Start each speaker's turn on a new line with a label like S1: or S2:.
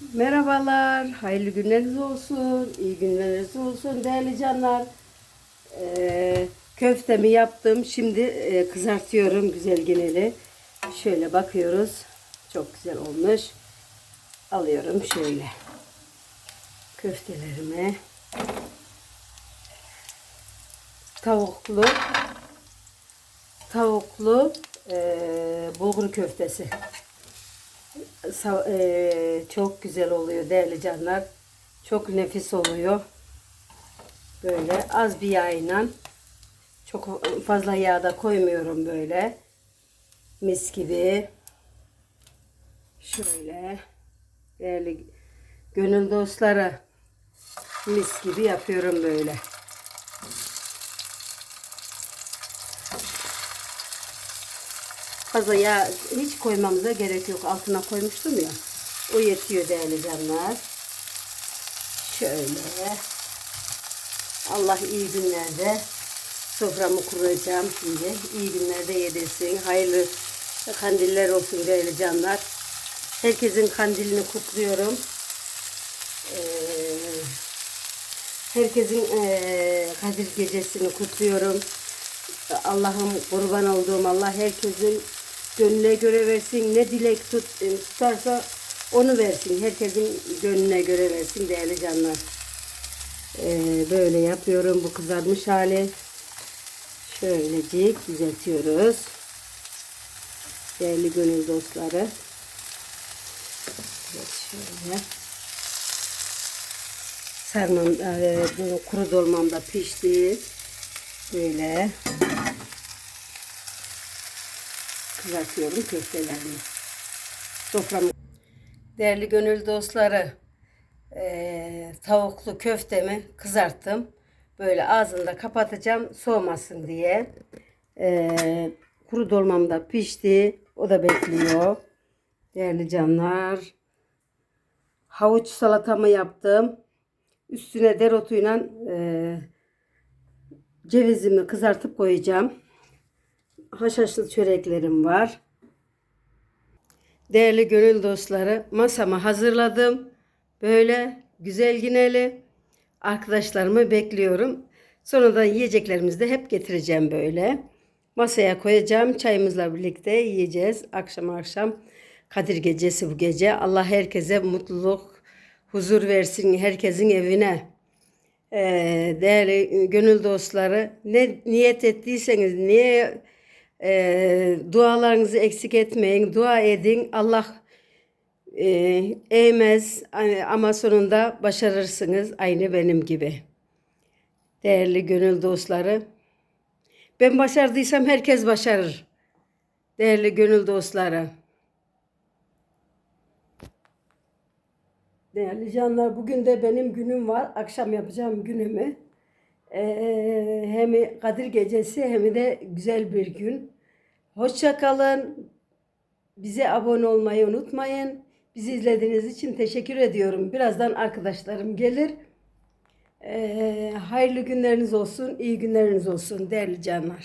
S1: Merhabalar, hayırlı günleriniz olsun, iyi günleriniz olsun değerli canlar. Ee, köftemi yaptım, şimdi e, kızartıyorum güzel geneli. Şöyle bakıyoruz, çok güzel olmuş. Alıyorum şöyle köftelerimi. Tavuklu, tavuklu e, bulgur köftesi. Eee, çok güzel oluyor değerli canlar. Çok nefis oluyor. Böyle az bir yağıyla çok fazla yağ da koymuyorum böyle. Mis gibi. Şöyle değerli gönül dostları mis gibi yapıyorum böyle. Fazla yağ hiç koymamıza gerek yok. Altına koymuştum ya. O yetiyor değerli canlar. Şöyle. Allah iyi günlerde soframı kuracağım şimdi. İyi günlerde yedirsin. Hayırlı kandiller olsun değerli canlar. Herkesin kandilini kutluyorum. Ee, herkesin ee, Kadir gecesini kutluyorum. Allah'ım kurban olduğum Allah herkesin gönlüne göre versin. Ne dilek tut, e, tutarsa onu versin. Herkesin gönlüne göre versin değerli canlar. Ee, böyle yapıyorum bu kızarmış hali. Şöylecik düzeltiyoruz. Değerli gönül dostları. Evet şöyle. Sarmam, e, kuru dolmam da pişti. Böyle kızartıyorum köftelerimi. Soframı. Değerli gönül dostları, eee, tavuklu köftemi kızarttım. Böyle ağzını da kapatacağım soğumasın diye. Eee, kuru dolmam da pişti. O da bekliyor. Değerli canlar. Havuç salatamı yaptım. Üstüne deretuyla eee cevizimi kızartıp koyacağım. Haşhaşlı çöreklerim var. Değerli gönül dostları masamı hazırladım. Böyle güzel gineli. Arkadaşlarımı bekliyorum. Sonradan yiyeceklerimizi de hep getireceğim böyle. Masaya koyacağım. Çayımızla birlikte yiyeceğiz. Akşam akşam Kadir gecesi bu gece. Allah herkese mutluluk, huzur versin herkesin evine. Ee, değerli gönül dostları ne niyet ettiyseniz niye e, dualarınızı eksik etmeyin dua edin. Allah e, eğmez hani ama sonunda başarırsınız. Aynı benim gibi. Değerli gönül dostları ben başardıysam herkes başarır. Değerli gönül dostları. Değerli canlar bugün de benim günüm var. Akşam yapacağım günümü. Ee, hem Kadir Gecesi hem de güzel bir gün. Hoşça kalın. Bize abone olmayı unutmayın. Bizi izlediğiniz için teşekkür ediyorum. Birazdan arkadaşlarım gelir. Ee, hayırlı günleriniz olsun, iyi günleriniz olsun değerli canlar.